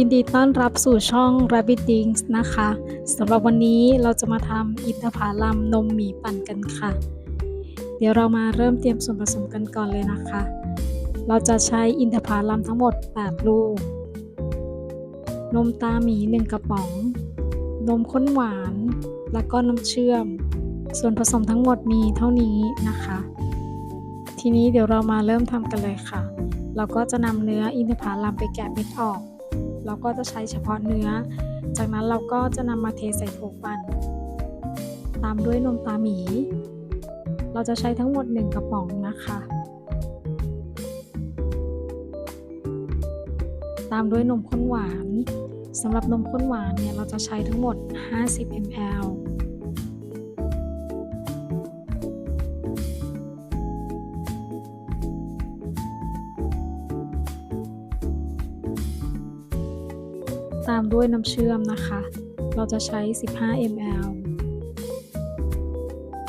ยินดีต้อนรับสู่ช่อง Rabbit Dings นะคะสำหรับวันนี้เราจะมาทำอินทผลัมนมหมีปั่นกันค่ะ เดี๋ยวเรามาเริ่มเตรียมส่วนผสมกันก่อนเลยนะคะ เราจะใช้อินทผลัมทั้งหมด 8 ลูก นมตาหมี 1 กระป๋อง นมข้นหวาน แล้วก็น้ำเชื่อม ส่วนผสมทั้งหมดมีเท่านี้นะคะ ทีนี้เดี๋ยวเรามาเริ่มทำกันเลยค่ะ เราก็จะนำเนื้ออินทผลัมไปแกะเม็ดออก เราก็จะใช้เฉพาะเนื้อ จากนั้นเราก็จะนำมาเทใส่โถปั่น ตามด้วยนมตาหมี เราจะใช้ทั้งหมด 1 กระป๋องนะคะ ตามด้วยนมข้นหวานสำหรับนมข้นหวานเนี่ยเราจะใช้ทั้งหมด 50 ml ตามด้วยน้ำเชื่อมนะคะ เราจะใช้ 15 ml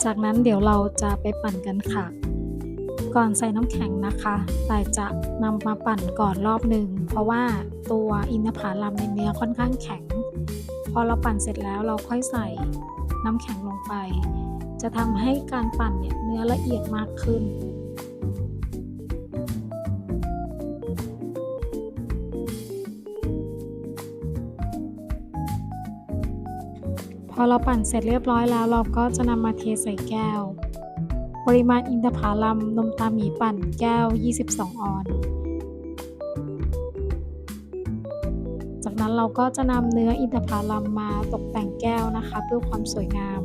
จากนั้นเดี๋ยวเราจะไปปั่นกันค่ะ ก่อนใส่น้ำแข็งนะคะแต่จะนำมาปั่นก่อนรอบหนึ่ง เพราะว่าตัวอินทผลัมในเนื้อค่อนข้างแข็ง พอเราปั่นเสร็จแล้วเราค่อยใส่น้ำแข็งลงไป จะทำให้การปั่นเนี่ยเนื้อละเอียดมากขึ้น อเราปั่นเสร็จเรียบร้อยแล้ว เราก็จะนำมาเทใส่แก้ว ปริมาณอินทผลัมนมตาหมีปั่นแก้ว 22 ออนจากนั้นเราก็จะนำเนื้ออินทผลัมมาตกแต่งแก้วนะคะ เพื่อความสวยงาม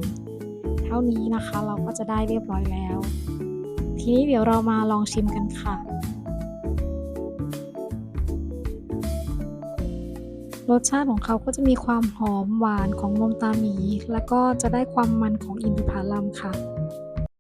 เท่านี้นะคะเราก็จะได้เรียบร้อยแล้ว ทีนี้เดี๋ยวเรามาลองชิมกันค่ะ รสชาติของเขาก็จะมีความหอมหวานของนมตาหมี แล้วก็จะได้ความมันของอินทผลัมค่ะ